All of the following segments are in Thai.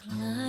cloud.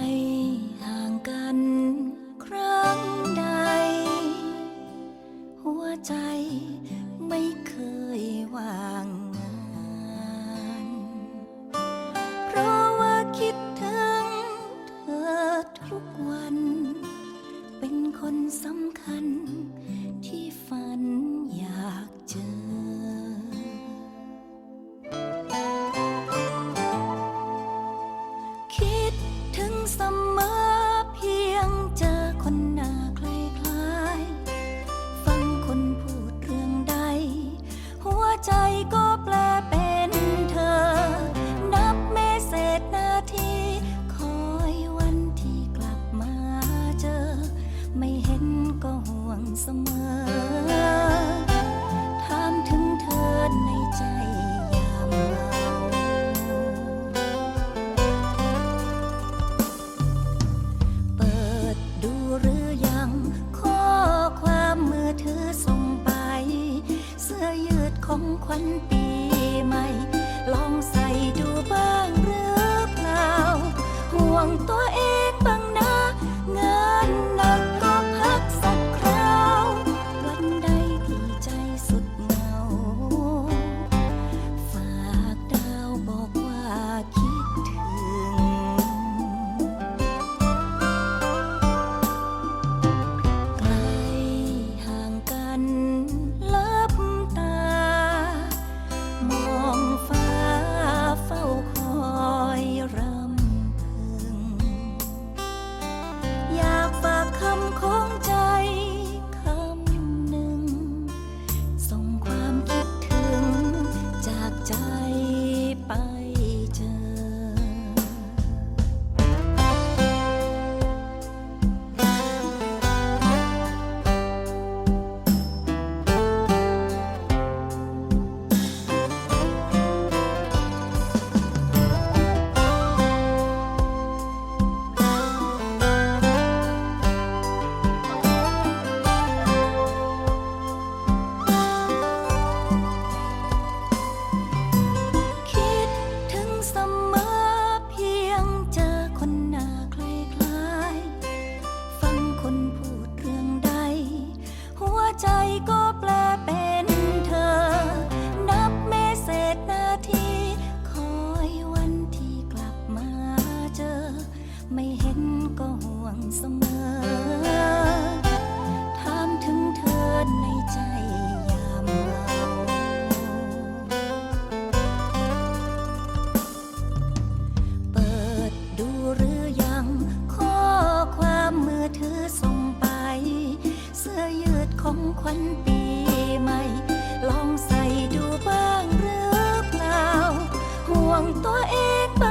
ปีใหม่ ลองใส่ดูบ้างหรือเปล่า ห่วงตัวเอง ขวัญปีใหม่ ลองใส่ดูบ้างหรือเปล่า ห่วงตัวเองบ้ง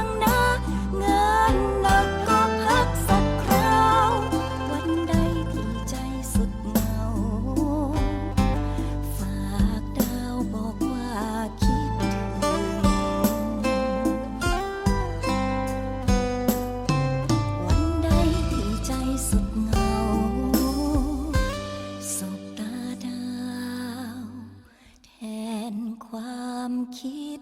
ความคิด